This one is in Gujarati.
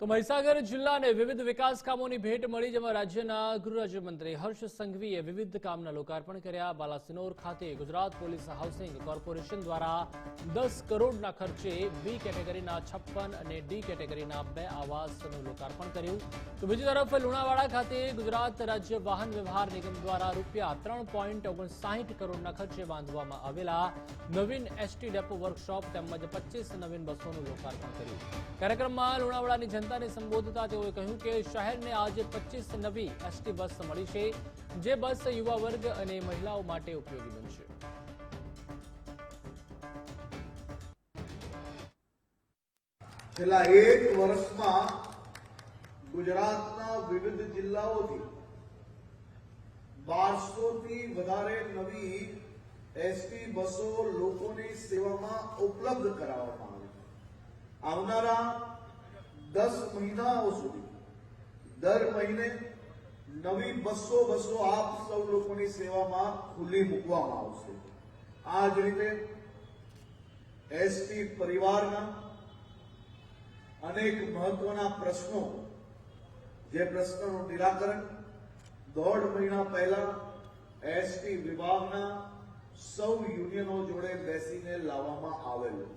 તો મહીસાગર જિલ્લાને વિવિધ વિકાસ કામોની ભેટ મળી, જેમાં રાજ્યના ગૃહરાજ્યમંત્રી હર્ષ સંઘવીએ વિવિધ કામના લોકાર્પણ કર્યા. બાલાસિનોર ખાતે ગુજરાત પોલીસ હાઉસિંગ કોર્પોરેશન દ્વારા દસ કરોડના ખર્ચે બી કેટેગરીના છપ્પન અને ડી કેટેગરીના બે આવાસનું લોકાર્પણ કર્યું. તો બીજી તરફ લુણાવાડા ખાતે ગુજરાત રાજ્ય વાહન વ્યવહાર નિગમ દ્વારા રૂપિયા ત્રણ પોઈન્ટ ઓગણસાઠ કરોડના ખર્ચે બાંધવામાં આવેલા નવીન એસટી ડેપો વર્કશોપ તેમજ પચીસ નવીન બસોનું લોકાર્પણ કર્યું. કાર્યક્રમમાં લુણાવાડાની જનતાને સંબોધતા તેઓએ કહ્યું કે શહેરને આજે પચીસ નવી એસટી બસ મળી છે, જે બસ યુવા વર્ગ અને મહિલાઓ માટે ઉપયોગી બનશે. છેલ્લા એક વર્ષમાં ગુજરાતના વિવિધ જિલ્લાઓથી બારસો થી વધારે નવી એસટી બસો લોકોની સેવામાં ઉપલબ્ધ કરાવવામાં આવી આવનારા દસ મહિનાઓ સુધી. દર મહિને નવી બસો બસો આપ સૌ લોકોની સેવામાં ખુલ્લી મૂકવામાં આવશે. આ જ રીતે એસટી પરિવારના અનેક મહત્વના પ્રશ્નો, જે પ્રશ્નોનું નિરાકરણ દોઢ મહિના પહેલા એસટી વિભાગના સૌ યુનિયનો જોડે બેસીને લાવવામાં આવેલું.